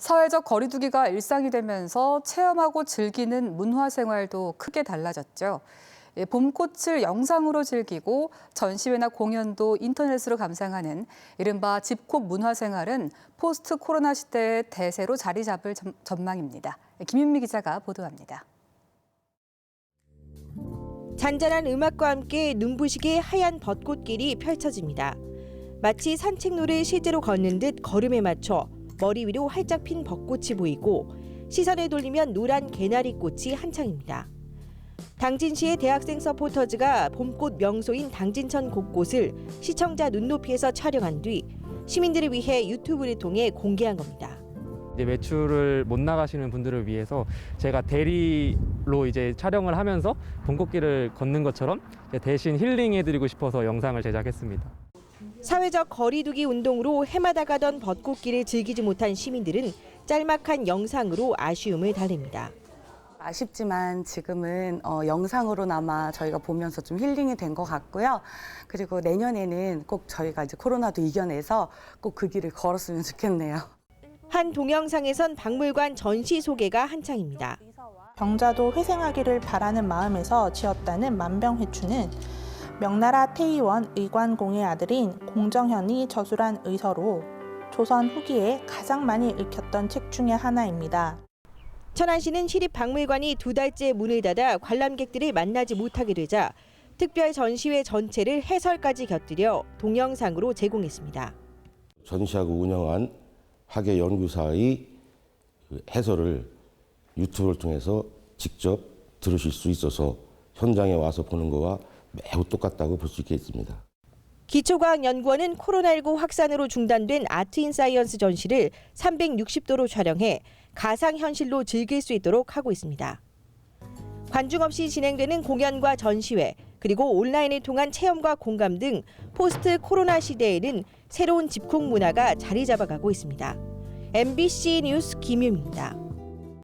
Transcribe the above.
사회적 거리두기가 일상이 되면서 체험하고 즐기는 문화 생활도 크게 달라졌죠. 예, 봄꽃을 영상으로 즐기고 전시회나 공연도 인터넷으로 감상하는 이른바 집콕 문화 생활은 포스트 코로나 시대의 대세로 자리 잡을 전- 전망입니다. 김윤미 기자가 보도합니다. 잔잔한 음악과 함께 눈부시게 하얀 벚꽃길이 펼쳐집니다. 마치 산책로를 실제로 걷는 듯 걸음에 맞춰 머리 위로 활짝 핀 벚꽃이 보이고 시선을 돌리면 노란 개나리 꽃이 한창입니다. 당진시의 대학생 서포터즈가 봄꽃 명소인 당진천 곳곳을 시청자 눈높이에서 촬영한 뒤 시민들을 위해 유튜브를 통해 공개한 겁니다. 이제 외출을 못 나가시는 분들을 위해서 제가 대리로 이제 촬영을 하면서 봄꽃길을 걷는 것처럼 대신 힐링해드리고 싶어서 영상을 제작했습니다. 사회적 거리두기 운동으로 해마다 가던 벚꽃길을 즐기지 못한 시민들은 짤막한 영상으로 아쉬움을 달랩니다. 아쉽지만 지금은 어, 영상으로나마 저희가 보면서 좀 힐링이 된 것 같고요. 그리고 내년에는 꼭 저희가 이제 코로나도 이겨내서 꼭 그 길을 걸었으면 좋겠네요. 한 동영상에선 박물관 전시 소개가 한창입니다. 병자도 회생하기를 바라는 마음에서 지었다는 만병회추는 명나라 태의원 의관공의 아들인 공정현이 저술한 의서로 조선 후기에 가장 많이 읽혔던 책 중의 하나입니다. 천안시는 시립박물관이 두 달째 문을 닫아 관람객들을 만나지 못하게 되자 특별 전시회 전체를 해설까지 곁들여 동영상으로 제공했습니다. 전시하고 운영한 학예 연구사의 그 해설을 유튜브를 통해서 직접 들으실 수 있어서 현장에 와서 보는 거와 매우 똑같다고 볼 수 있겠습니다. 기초과학연구원은 코로나19 확산으로 중단된 아트인 사이언스 전시를 360도로 촬영해 가상현실로 즐길 수 있도록 하고 있습니다. 관중 없이 진행되는 공연과 전시회, 그리고 온라인을 통한 체험과 공감 등 포스트 코로나 시대에는 새로운 집콕 문화가 자리 잡아가고 있습니다. MBC 뉴스 김유입니다.